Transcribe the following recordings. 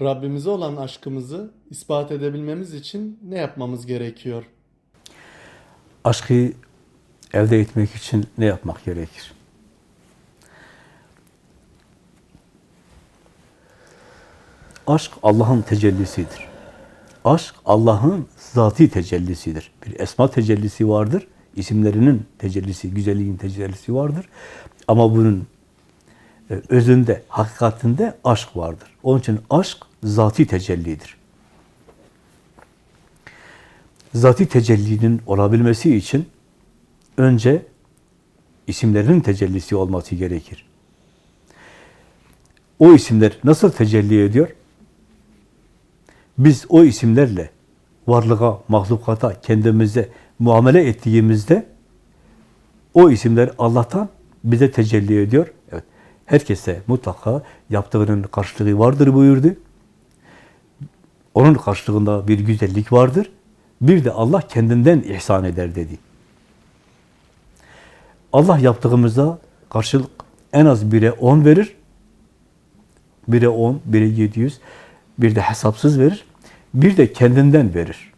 Rabbimize olan aşkımızı ispat edebilmemiz için ne yapmamız gerekiyor? Aşkı elde etmek için ne yapmak gerekir? Aşk Allah'ın tecellisidir. Aşk Allah'ın zati tecellisidir. Bir esma tecellisi vardır. İsimlerinin tecellisi, güzelliğin tecellisi vardır. Ama bunun özünde, hakikatinde aşk vardır. Onun için aşk zati tecellidir. Zati tecellinin olabilmesi için önce isimlerinin tecellisi olması gerekir. O isimler nasıl tecelli ediyor? Biz o isimlerle varlığa, mahlukata, kendimize muamele ettiğimizde o isimler Allah'tan bize tecelli ediyor. Herkese mutlaka yaptığının karşılığı vardır buyurdu. Onun karşılığında bir güzellik vardır. Bir de Allah kendinden ihsan eder dedi. Allah yaptığımızda karşılık en az bire on verir. Bire on, bire yedi yüz, bir de hesapsız verir. Bir de kendinden verir.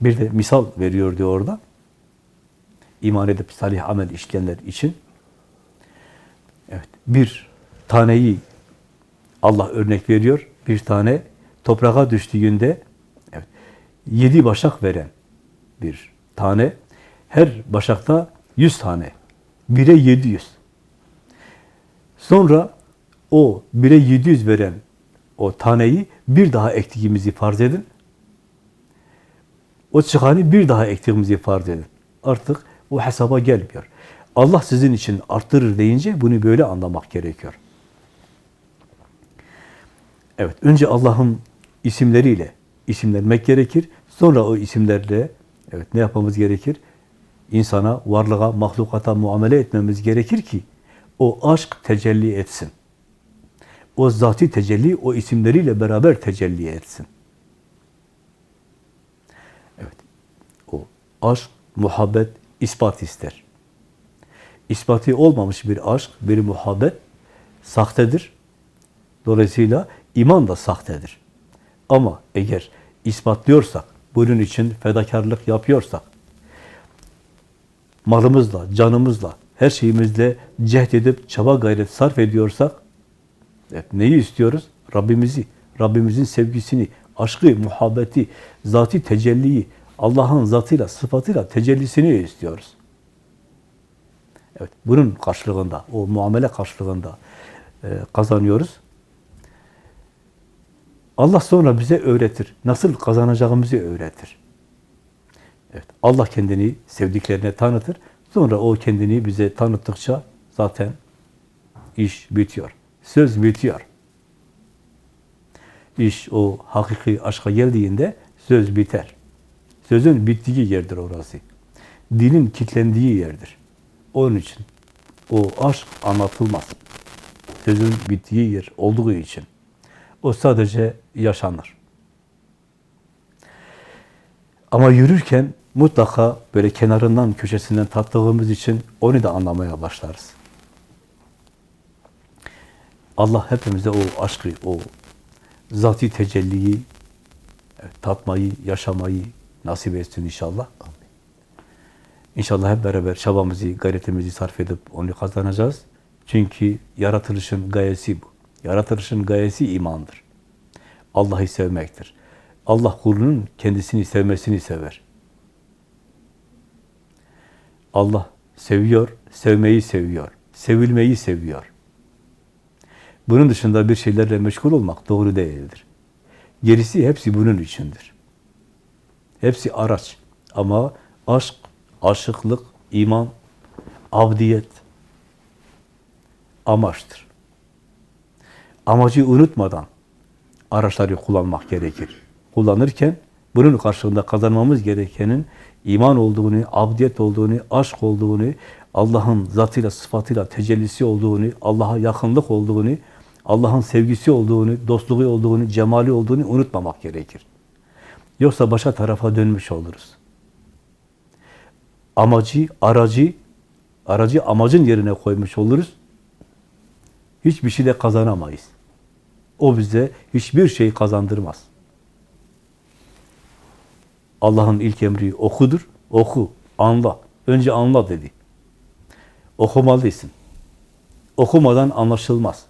Bir de misal veriyor diyor orada. İman edip salih amel işleyenler için. Bir taneyi Allah örnek veriyor. Bir tane toprağa düştüğünde evet, yedi başak veren bir tane. Her başakta yüz tane. Bire yedi yüz. Sonra o bire yedi yüz veren o taneyi bir daha ektiğimizi farz edin. O çıkanı bir daha ektiğimizi farz edin. Artık o hesaba gelmiyor. Allah sizin için arttırır deyince bunu böyle anlamak gerekiyor. Evet, önce Allah'ın isimleriyle isimlenmek gerekir. Sonra o isimlerle evet ne yapmamız gerekir? İnsana, varlığa, mahlukata muamele etmemiz gerekir ki o aşk tecelli etsin. O zati tecelli o isimleriyle beraber tecelli etsin. Evet. O aşk, muhabbet, ispat ister. İspatı olmamış bir aşk, bir muhabbet sahtedir. Dolayısıyla iman da sahtedir. Ama eğer ispatlıyorsak, bunun için fedakarlık yapıyorsak, malımızla, canımızla, her şeyimizle cehd edip çaba gayret sarf ediyorsak, evet, neyi istiyoruz? Rabbimizi, Rabbimizin sevgisini, aşkı, muhabbeti, zati tecelliyi, Allah'ın zatıyla, sıfatıyla tecellisini istiyoruz. Evet, bunun karşılığında, o muamele karşılığında e, kazanıyoruz. Allah sonra bize öğretir. Nasıl kazanacağımızı öğretir. Evet, Allah kendini sevdiklerine tanıtır. Sonra o kendini bize tanıttıkça zaten iş bitiyor. Söz bitiyor. İş o hakiki aşka geldiğinde söz biter. Sözün bittiği yerdir orası. Dilin kitlendiği yerdir. Onun için o aşk anlatılmaz. Sözün bittiği yer olduğu için. O sadece yaşanır. Ama yürürken mutlaka böyle kenarından, köşesinden tattığımız için onu da anlamaya başlarız. Allah hepimize o aşkı, o zati tecelliyi tatmayı, yaşamayı nasip etsin inşallah. İnşallah hep beraber çabamızı, gayretimizi sarf edip onu kazanacağız. Çünkü yaratılışın gayesi bu. Yaratılışın gayesi imandır. Allah'ı sevmektir. Allah kulunun kendisini sevmesini sever. Allah seviyor, sevmeyi seviyor, sevilmeyi seviyor. Bunun dışında bir şeylerle meşgul olmak doğru değildir. Gerisi hepsi bunun içindir. Hepsi araç. Ama aşk, aşıklık, iman, abdiyet amaçtır. Amacı unutmadan araçları kullanmak gerekir. Kullanırken bunun karşılığında kazanmamız gerekenin iman olduğunu, abdiyet olduğunu, aşk olduğunu, Allah'ın zatıyla, sıfatıyla tecellisi olduğunu, Allah'a yakınlık olduğunu, Allah'ın sevgisi olduğunu, dostluğu olduğunu, cemali olduğunu unutmamak gerekir. Yoksa başka tarafa dönmüş oluruz. Amacı, aracı, aracı amacın yerine koymuş oluruz. Hiçbir şey de kazanamayız. O bize hiçbir şey kazandırmaz. Allah'ın ilk emri okudur. Oku, anla. Önce anla dedi. Okumalısın. Okumadan anlaşılmaz.